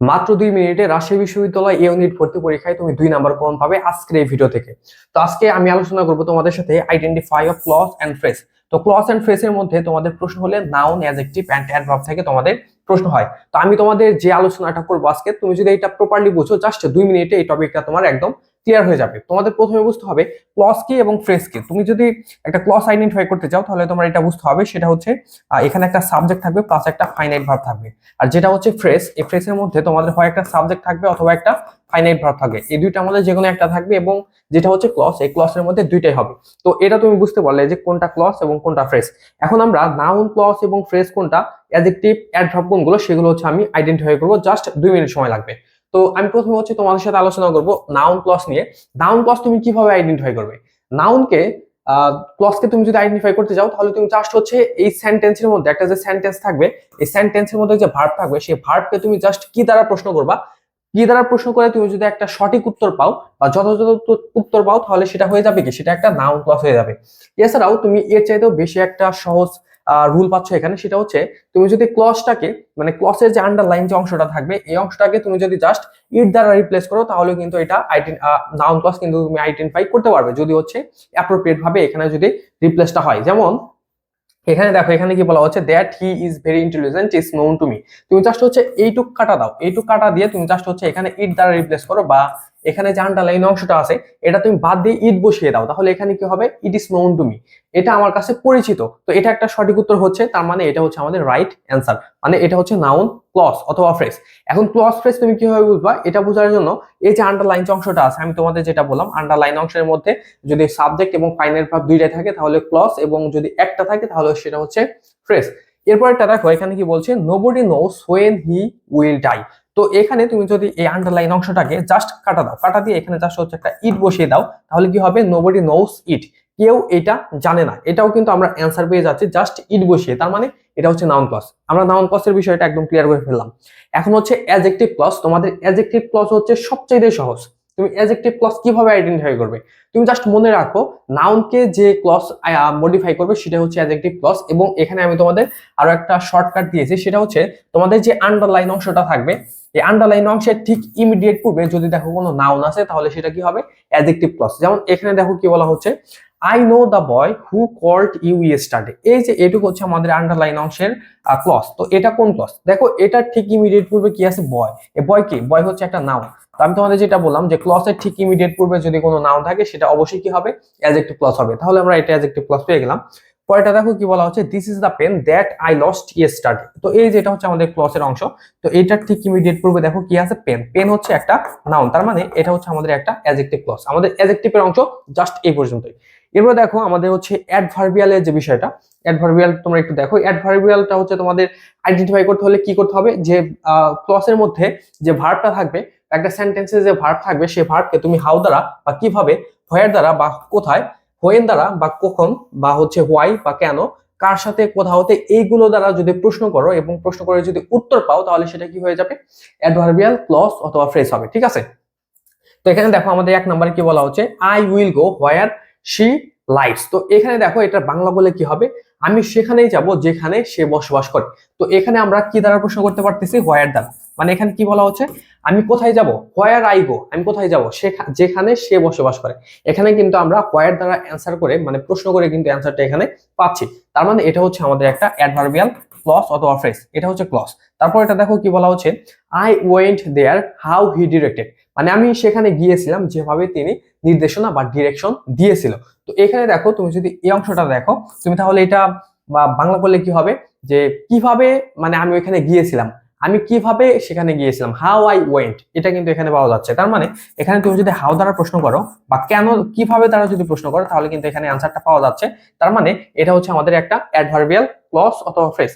মাত্র দুই মিনিটে রাজশাহী বিশ্ববিদ্যালয় ইউনিট ভর্তি পরীক্ষায় তুমি দুই নাম্বার কম পাবে আজকের এই ভিডিও থেকে। তো আজকে আমি আলোচনা করব তোমাদের সাথে identify of clause and phrase তো ক্লস অ্যান্ড ফ্রেসের মধ্যে তোমাদের প্রশ্ন হলে নাউন অ্যাজেক্টিভ অ্যান্ড অ্যাডভার্ব থেকে তোমাদের প্রশ্ন হয়। তো আমি তোমাদের যে আলোচনাটা করব আজকে, তুমি যদি এটা প্রপারলি বুঝো জাস্ট দুই মিনিটে এই টপিকটা তোমার একদম ক্লিয়ার হয়ে যাবে। তোমাদের প্রথমে বুঝতে হবে ক্লস কি এবং ফ্রেস কি তুমি যদি একটা ক্লস আইডেন্টিফাই করতে চাও, তাহলে তোমার এটা বুঝতে হবে। সেটা হচ্ছে এখানে একটা সাবজেক্ট থাকবে প্লাস একটা ফাইনাইট ভার্ব থাকবে। আর যেটা হচ্ছে ফ্রেস এই ফ্রেসের মধ্যে তোমাদের হয় একটা সাবজেক্ট থাকবে অথবা একটা ফাইনাইট ভার্ব থাকবে। এই দুইটা আমাদের যে কোনো একটা থাকবে এবং যেটা হচ্ছে ক্লস এই ক্লসের মধ্যে দুইটাই হবে। তো এটা তুমি বুঝতে পারলে যে কোনটা ক্লস এবং কোনটা ফ্রেস এখন আমরা নাউন ক্লস এবং ফ্রেস কোনটা অ্যাডজেক্টিভ অ্যাডভার্ব কোনগুলো, সেগুলো হচ্ছে আমি আইডেন্টিফাই করব। জাস্ট দুই মিনিট সময় লাগবে। তো আমি প্রথমে হচ্ছে তোমাদের সাথে আলোচনা করব নাউন ক্লস নিয়ে। নাউন ক্লস তুমি কীভাবে আইডেন্টিফাই করবে? নাউনকে ক্লসকে তুমি যদি আইডেন্টিফাই করতে যাও, তাহলে তুমি জাস্ট হচ্ছে এই সেন্টেন্সের মধ্যে, একটা যে সেন্টেন্স থাকবে, এই সেন্টেন্সের মধ্যে যে ভার্ব থাকবে, সেই ভার্বকে তুমি জাস্ট কি দ্বারা প্রশ্ন করবা? কি দ্বারা প্রশ্ন করে তুমি যদি একটা সঠিক উত্তর পাও, বা যথাযথ উত্তর- পাও, তাহলে সেটা হয়ে যাবে কি? সেটা একটা নাউন ক্লস হয়ে যাবে। এছাড়াও তুমি এর চাইতেও বেশি একটা সহজ রুল পাচ্ছ এখানে সেটা হচ্ছে তুমি যদি ক্লসটাকে মানে ক্লসের যে আন্ডারলাইন যে অংশটা থাকবে, এই অংশটাকে তুমি যদি জাস্ট ইট দ্বারা রিপ্লেস করো, তাহলে কিন্তু এটা নাউন ক্লস কিন্তু তুমি আইডেন্টিফাই করতে পারবে। যদি হচ্ছে অ্যাপ্রোপ্রিয়েট ভাবে এখানে যদি রিপ্লেসটা হয়। যেমন, এখানে দেখো, এখানে কি বলা হচ্ছে that he is very intelligent is known to me তুমি জাস্ট হচ্ছে এইটুক কাটা দাও। এইটুক কাটা দিয়ে তুমি জাস্ট হচ্ছে এখানে ইট দ্বারা রিপ্লেস করো বা এখানে যে আন্ডারলাইন অংশটা আছে, এটা তুমি বাদ দিয়ে ইট বসিয়ে দাও। তাহলে এখানে কি হবে? It is known to me এটা আমার কাছে পরিচিত। তো এটা একটা সঠিক উত্তর হচ্ছে, তার মানে এটা হচ্ছে আমাদের রাইট অ্যান্সার মানে এটা হচ্ছে নাউন ক্লস অথবা ফ্রেস এখন ক্লস ফ্রেস তুমি কীভাবে বুঝবা? এটা বোঝার জন্য এই যে আন্ডারলাইন অংশটা আছে, আমি তোমাদের যেটা বললাম আন্ডারলাইন অংশের মধ্যে যদি সাবজেক্ট এবং ফাইনাল ভাব দুইটাই থাকে, তাহলে ক্লস এবং যদি একটা থাকে, তাহলে সেটা হচ্ছে ফ্রেস এরপর একটা দেখো, এখানে কি বলছে nobody knows when he will die তো এখানে তুমি যদি এই আন্ডারলাইন অংশটাকে জাস্ট কাটা দাও, কাটা দিয়ে এখানে জাস্ট হচ্ছে একটা ইট বসিয়ে দাও, তাহলে কি হবে? নোবডি নোস ইট কেউ এটা জানে না। এটাও কিন্তু আমরা অ্যান্সার পেয়ে যাচ্ছি জাস্ট ইট বসিয়ে। তার মানে এটা হচ্ছে নাউন ক্লস আমরা নাউন ক্লসের বিষয়টা একদম ক্লিয়ার করে ফেললাম। এখন হচ্ছে অ্যাজেক্টিভ ক্লস তোমাদের অ্যাজেক্টিভ ক্লস হচ্ছে সবচেয়ে সহজ। তুমি অ্যাজেক্টিভ ক্লস কীভাবে আইডেন্টিফাই করবে? তুমি জাস্ট মনে রাখো নাউনকে যে ক্লস মডিফাই করবে সেটা হচ্ছে অ্যাজেক্টিভ ক্লস এবং এখানে আমি তোমাদের আরও একটা শর্টকাট দিয়েছি, সেটা হচ্ছে তোমাদের যে আন্ডারলাইন অংশটা থাকবে, এই আন্ডারলাইন অংশের ঠিক ইমিডিয়েট পূর্বে যদি দেখো কোনো নাউন আছে, তাহলে সেটা কি হবে? অ্যাজেক্টিভ ক্লস যেমন এখানে দেখো কি বলা হচ্ছে I know the boy who called you yesterday এই যে এটুকু হচ্ছে আমাদের আন্ডারলাইন অংশের ক্লস তো এটা কোন ক্লস দেখো এটা ঠিক ইমিডিয়েট পূর্বে কি আছে? বয় এ বয় কি? বয় হচ্ছে একটা নাউন তো আমি তোমাদের যেটা বললাম যে ক্লসের ঠিক ইমিডিয়েট পূর্বে যদি কোনো নাউন থাকে, সেটা অবশ্যই কি হবে? অ্যাজেক্টিভ ক্লস হবে। তাহলে আমরা এটা অ্যাজেক্টিভ ক্লস পেয়ে গেলাম। পরেরটা দেখো কি বলা হচ্ছে this is the pen that I lost yesterday তো এই যেটা হচ্ছে আমাদের ক্লসের অংশ। তো এইটার ঠিক ইমিডিয়েট পূর্বে দেখো কি আছে? পেন পেন হচ্ছে একটা নাউন তার মানে এটা হচ্ছে আমাদের একটা অ্যাজেক্টিভ ক্লস আমাদের অ্যাজেক্টিভের অংশ জাস্ট এই পর্যন্তই। এরপর দেখো আমাদের হচ্ছে অ্যাডভার্বিয়ালের যে বিষয়টা অ্যাডভার্বিয়াল তোমরা একটু দেখো। অ্যাডভার্বিয়ালটা হচ্ছে তোমাদের আইডেন্টিফাই করতে হলে কি করতে হবে? যে ক্লসের মধ্যে যে ভার্বটা থাকবে একটা সেন্টেন্সে যে ভার্ব থাকবে সেই ভার্বকে তুমি হাউ দ্বারা বা কীভাবে হোয়ার দ্বারা বা কোথায় হোয়েন দ্বারা বা কখন বা হচ্ছে হোয়াই বা কেন, কার সাথে, কোথা হতে, এইগুলো দ্বারা যদি প্রশ্ন করো এবং প্রশ্ন করে যদি উত্তর পাও, তাহলে সেটা কি হয়ে যাবে? অ্যাডভার্বিয়াল ক্লস অথবা ফ্রেস হবে, ঠিক আছে? তো এখানে দেখো আমাদের এক নম্বরে কি বলা হচ্ছে I will go where she lights তো এখানে দেখো এটা বাংলা বলে কি হবে? আমি সেখানেই যাব যেখানে সে বসবাস করে। তো এখানে আমরা কি দ্বারা প্রশ্ন করতে পারতেছি? হোয়ার দ্বারা। মানে এখানে কি বলা হচ্ছে? আমি কোথায় যাব? হোয়ার আই গো আমি কোথায় যাব? যেখানে সে বসবাস করে। এখানে কিন্তু আমরা হোয়ার দ্বারা অ্যান্সার করে মানে প্রশ্ন করে কিন্তু অ্যান্সারটা এখানে পাচ্ছি। তার মানে এটা হচ্ছে আমাদের একটা অ্যাডভার্বিয়াল ক্লস অথবা ফ্রেস, এটা হচ্ছে ক্লস। তারপর এটা দেখো কি বলা হচ্ছে I went there how he directed মানে আমি সেখানে গিয়েছিলাম যেভাবে তিনি নির্দেশনা বা ডিরেকশন দিয়েছিল। তো এখানে দেখো, তুমি যদি এই অংশটা দেখো, তুমি তাহলে এটা, বা বাংলা বললে কি হবে? যে কীভাবে মানে আমি ওইখানে গিয়েছিলাম, আমি কীভাবে সেখানে গিয়েছিলাম হাউ আই ওয়েন্ট এটা কিন্তু এখানে পাওয়া যাচ্ছে। তার মানে এখানে তুমি যদি হাউ দ্বারা প্রশ্ন করো, বা কেন, কীভাবে তারা যদি প্রশ্ন করো, তাহলে কিন্তু এখানে আনসারটা পাওয়া যাচ্ছে। তার মানে এটা হচ্ছে আমাদের একটা অ্যাডভার্বিয়াল ক্লস অথবা ফ্রেস